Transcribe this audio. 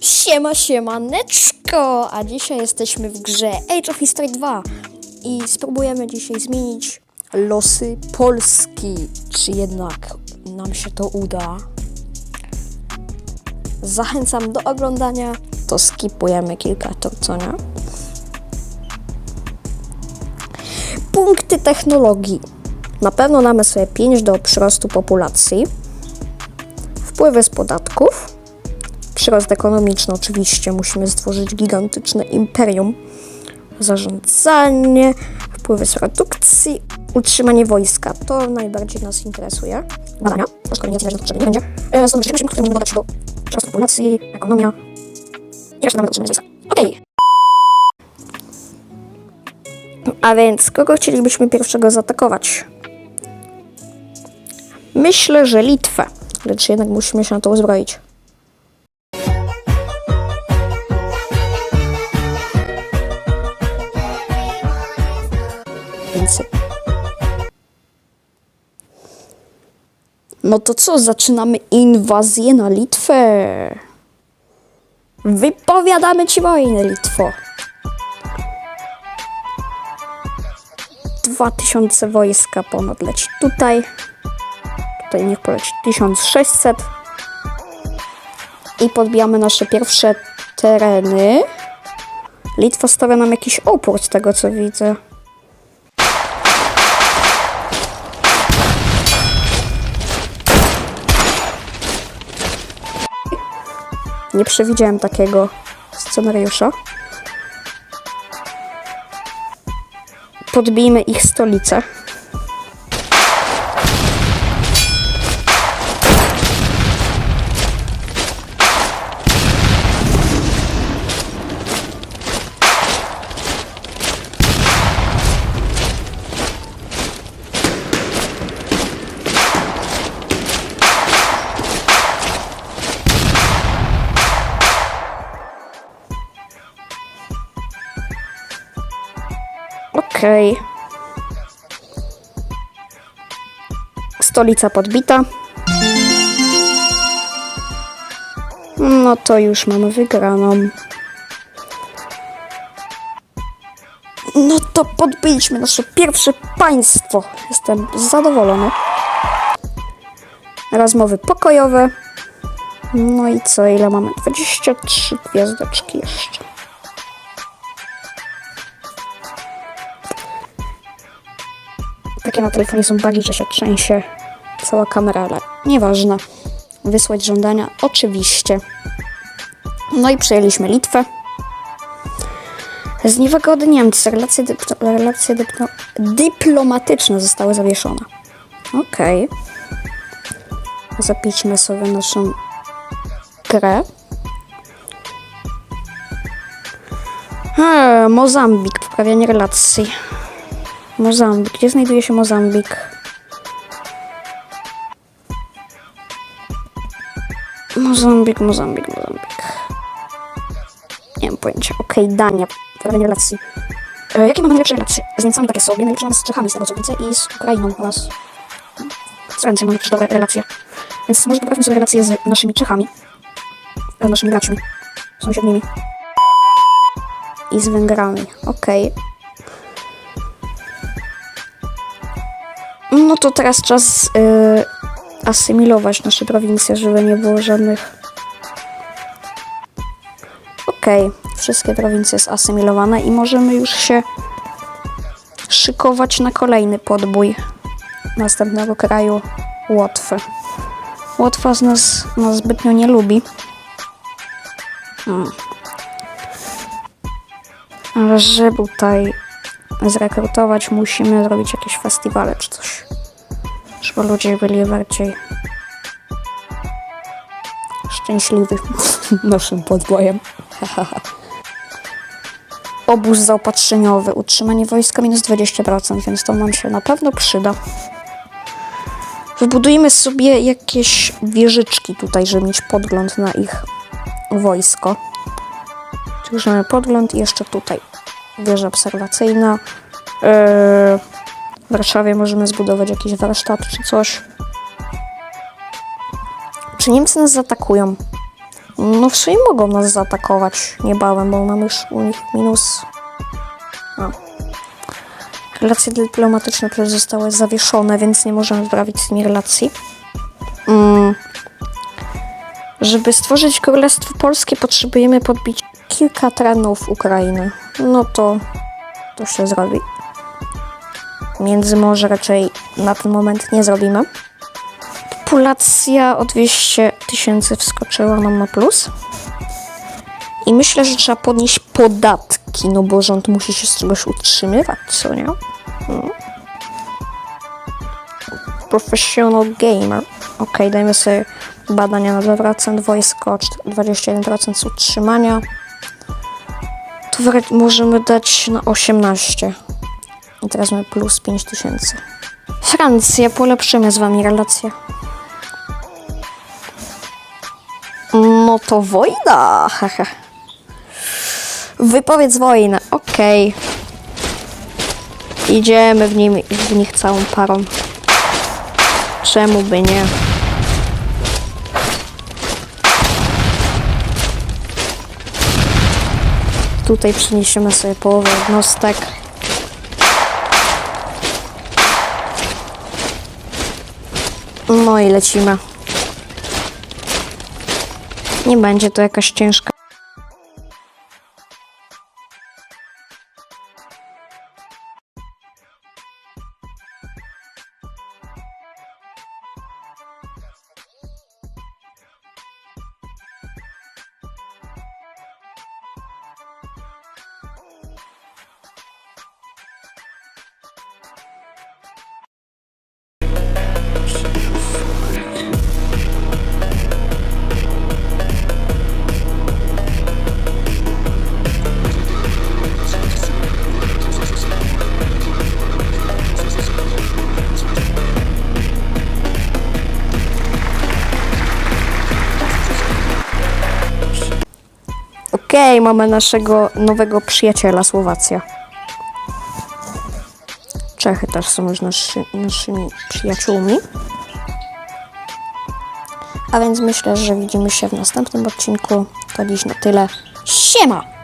Siema, siemaneczko! A dzisiaj jesteśmy w grze Age of History 2 i spróbujemy dzisiaj zmienić losy Polski. Czy jednak nam się to uda? Zachęcam do oglądania, to skipujemy kilka to co nie? Punkty technologii. Na pewno damy sobie 5 do przyrostu populacji. Wpływy z podatków przyrost ekonomiczny oczywiście. Musimy stworzyć gigantyczne imperium. Zarządzanie, wpływy z produkcji, utrzymanie wojska. To najbardziej nas interesuje. Badania, szkolenie, co potrzeby nie będzie. E, Są rzeczy, które możemy dodać do przyrostu populacji, ekonomia. I jeszcze nawet utrzymanie wojska. Okej. A więc kogo chcielibyśmy pierwszego zaatakować? Myślę, że Litwę. Lecz jednak musimy się na to uzbroić. No to co, zaczynamy inwazję na Litwę. Wypowiadamy ci wojnę, Litwo. 2000 wojska ponad leci tutaj. Tutaj niech poleci 1600. I podbijamy nasze pierwsze tereny. Litwa stawia nam jakiś opór z tego co widzę. Nie przewidziałem takiego scenariusza. Podbijmy ich stolicę. Okej. Stolica podbita. No to już mamy wygraną. No to podbiliśmy nasze pierwsze państwo. Jestem zadowolony. Rozmowy pokojowe. No i co, ile mamy? 23 gwiazdeczki jeszcze. Takie na telefonie są bugi, że się trzęsie cała kamera, ale nieważne. Wysłać żądania, oczywiście. No i przejęliśmy Litwę. Z niewygody Niemcy relacje, dyplo, relacje dyplo, dyplomatyczne zostały zawieszone. Okej. Zapiszmy sobie naszą grę. Eee, Mozambik, poprawianie relacji. Mozambik. Gdzie znajduje się Mozambik? Mozambik, Mozambik, Mozambik. Nie mam pojęcia. Okej, Dania. Poprawianie relacji. E, jakie mamy najlepsze relacje? Z Niemcami takie sobie. Najlepsze mamy z Czechami, z tego co widzę, i z Ukrainą oraz... Z Francją mamy też dobre relacje. Więc może poprawmy sobie relacje z naszymi Czechami. Z naszymi braćmi. Sąsiednimi. I z Węgrami. Okej. No to teraz czas y, asymilować nasze prowincje, żeby nie było żadnych. Okej, wszystkie prowincje zasymilowane i możemy już się szykować na kolejny podbój następnego kraju Łotwy. Łotwa z nas, nas zbytnio nie lubi. Hmm. Ale żeby tutaj zrekrutować, musimy zrobić jakieś festiwale czy coś. Żeby ludzie byli bardziej szczęśliwi naszym podbojem. Obóz zaopatrzeniowy, utrzymanie wojska minus 20%, więc to nam się na pewno przyda. Wybudujmy sobie jakieś wieżyczki tutaj, żeby mieć podgląd na ich wojsko. Czyli mamy podgląd i jeszcze tutaj wieża obserwacyjna. Yy, w Warszawie możemy zbudować jakiś warsztat czy coś. Czy Niemcy nas zaatakują? No w sumie mogą nas zaatakować niebawem, bo mamy już u nich minus... A. Relacje dyplomatyczne też zostały zawieszone, więc nie możemy sprawić z nimi relacji. Mm. Żeby stworzyć Królestwo Polskie potrzebujemy podbić kilka terenów Ukrainy. No to to się zrobi. Międzymorze raczej na ten moment nie zrobimy. Populacja o 200 tysięcy wskoczyła nam na plus. I myślę, że trzeba podnieść podatki, no bo rząd musi się z czegoś utrzymywać, co nie? Mm. Professional gamer. Ok, dajmy sobie badania na 2%, wojsko 21% z utrzymania. Możemy dać na 18. I teraz mamy plus 5 tysięcy. Francja, polepszymy z wami relacje. No to wojna! haha. Wypowiedz wojnę, okej. Idziemy w, nim, w nich całą parą. Czemu by nie? Tutaj przeniesiemy sobie połowę jednostek. No i lecimy. Nie będzie to jakaś ciężka. Okej, mamy naszego nowego przyjaciela Słowacja. Czechy też są już naszy, naszymi przyjaciółmi. A więc myślę, że widzimy się w następnym odcinku. To dziś na tyle. Siema!